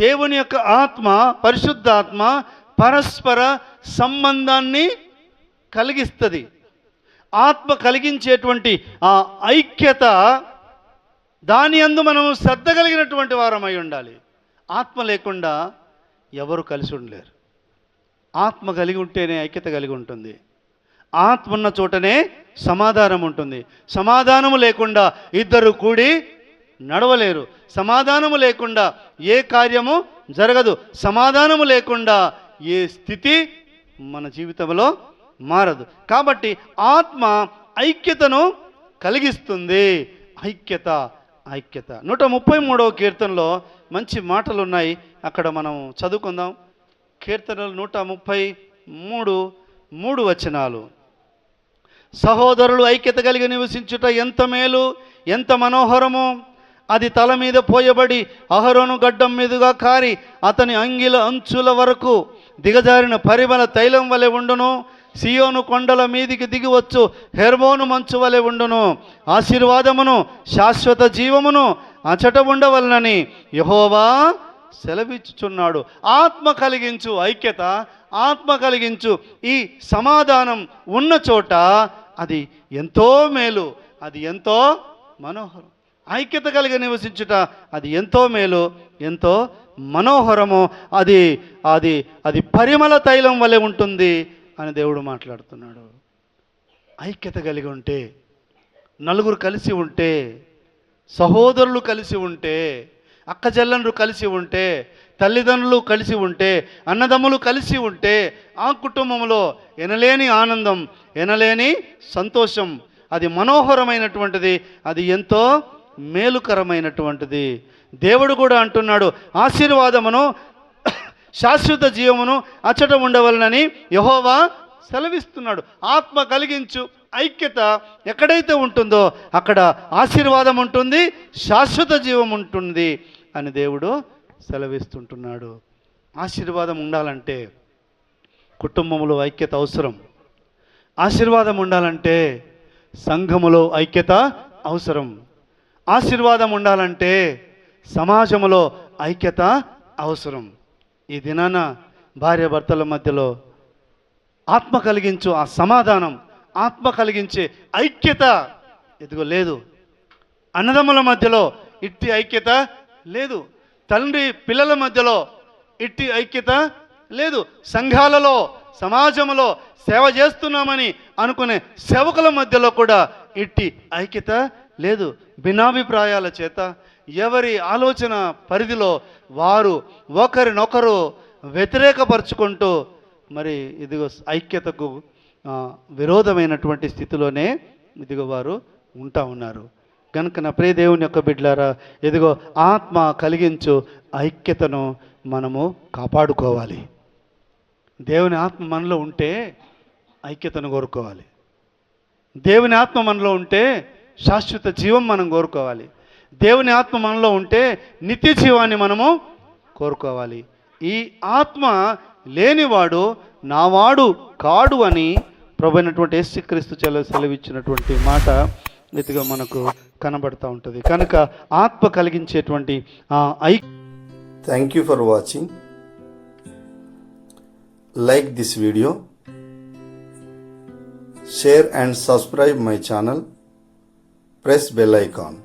దేవుని యొక్క ఆత్మ పరిశుద్ధాత్మ పరస్పర సంబంధాన్ని కలిగిస్తుంది. ఆత్మ కలిగించేటువంటి ఆ ఐక్యత దాని అందు మనం శ్రద్ధ కలిగినటువంటి వారమై ఉండాలి. ఆత్మ లేకుండా ఎవరు కలిసి ఉండలేరు. ఆత్మ కలిగి ఉంటేనే ఐక్యత కలిగి ఉంటుంది. ఆత్మ ఉన్న చోటనే సమాధానం ఉంటుంది. సమాధానము లేకుండా ఇద్దరు కూడి నడవలేరు. సమాధానము లేకుండా ఏ కార్యము జరగదు. సమాధానము లేకుండా ఏ స్థితి మన జీవితంలో మారదు. కాబట్టి ఆత్మ ఐక్యతను కలిగిస్తుంది. ఐక్యత ఐక్యత. నూట ముప్పై మూడవ కీర్తనలో మంచి మాటలు ఉన్నాయి అక్కడ మనం చదువుకుందాం. కీర్తనలు నూట ముప్పై మూడు మూడు వచనాలు. సహోదరులు ఐక్యత కలిగి నివసించుట ఎంత మేలు ఎంత మనోహరము! అది తల మీద పోయబడి అహరోను గడ్డం మీదుగా కారి అతని అంగిల అంచుల వరకు దిగజారిన పరిమళ తైలం వలె ఉండును. సియోను కొండల మీదికి దిగివచ్చు హెర్మోను మంచు వలె ఉండును. ఆశీర్వాదమును శాశ్వత జీవమును అచట ఉండవలనని యహోవా సెలవిచ్చుచున్నాడు. ఆత్మ కలిగించు ఐక్యత ఆత్మ కలిగించు ఈ సమాధానం ఉన్న చోట అది ఎంతో మేలు అది ఎంతో మనోహరం. ఐక్యత కలిగి నివసించుట అది ఎంతో మేలు ఎంతో మనోహరము అది అది అది పరిమళ తైలం వలె ఉంటుంది అని దేవుడు మాట్లాడుతున్నాడు. ఐక్యత కలిగి ఉంటే నలుగురు కలిసి ఉంటే సహోదరులు కలిసి ఉంటే అక్కచెల్లెండ్రు కలిసి ఉంటే తల్లిదండ్రులు కలిసి ఉంటే అన్నదమ్ములు కలిసి ఉంటే ఆ కుటుంబంలో ఎనలేని ఆనందం ఎనలేని సంతోషం అది మనోహరమైనటువంటిది అది ఎంతో మేలుకరమైనటువంటిది. దేవుడు కూడా అంటున్నాడు ఆశీర్వాదమును శాశ్వత జీవమును అచ్చట ఉండవలనని యహోవా సెలవిస్తున్నాడు. ఆత్మ కలిగించు ఐక్యత ఎక్కడైతే ఉంటుందో అక్కడ ఆశీర్వాదం ఉంటుంది శాశ్వత జీవం ఉంటుంది అని దేవుడు సెలవిస్తుంటున్నాడు. ఆశీర్వాదం ఉండాలంటే కుటుంబంలో ఐక్యత అవసరం. ఆశీర్వాదం ఉండాలంటే సంఘములో ఐక్యత అవసరం. ఆశీర్వాదం ఉండాలంటే సమాజంలో ఐక్యత అవసరం. ఈ దినాన భార్య భర్తల మధ్యలో ఆత్మ కలిగించు ఆ సమాధానం ఆత్మ కలిగించే ఐక్యత ఎదుగు లేదు. అన్నదమ్ముల మధ్యలో ఇట్టి ఐక్యత లేదు. తండ్రి పిల్లల మధ్యలో ఇట్టి ఐక్యత లేదు. సంఘాలలో సమాజంలో సేవ చేస్తున్నామని అనుకునే సేవకుల మధ్యలో కూడా ఇట్టి ఐక్యత లేదు భిన్నాభిప్రాయాల చేత ఎవరి ఆలోచన పరిధిలో వారు ఒకరినొకరు వ్యతిరేకపరుచుకుంటూ మరి ఇదిగో ఐక్యతకు విరోధమైనటువంటి స్థితిలోనే ఇదిగో వారు ఉంటా ఉన్నారు. కనుక నా ప్రియ దేవుని యొక్క బిడ్డలారా ఇదిగో ఆత్మ కలిగించు ఐక్యతను మనము కాపాడుకోవాలి. దేవుని ఆత్మ మనలో ఉంటే ఐక్యతను కోరుకోవాలి. దేవుని ఆత్మ మనలో ఉంటే శాశ్వత జీవం మనం కోరుకోవాలి. దేవుని ఆత్మ మనలో ఉంటే నిత్య జీవాన్ని మనము కోరుకోవాలి. ఈ ఆత్మ లేనివాడు నావాడు కాడు అని ప్రభుత్వటువంటి యేసుక్రీస్తు చెల సెలవిచ్చినటువంటి మాట ఇదిగా మనకు కనబడతా ఉంటుంది. కనుక ఆత్మ కలిగించేటువంటి I thank you for watching like this video share and subscribe my channel press bell icon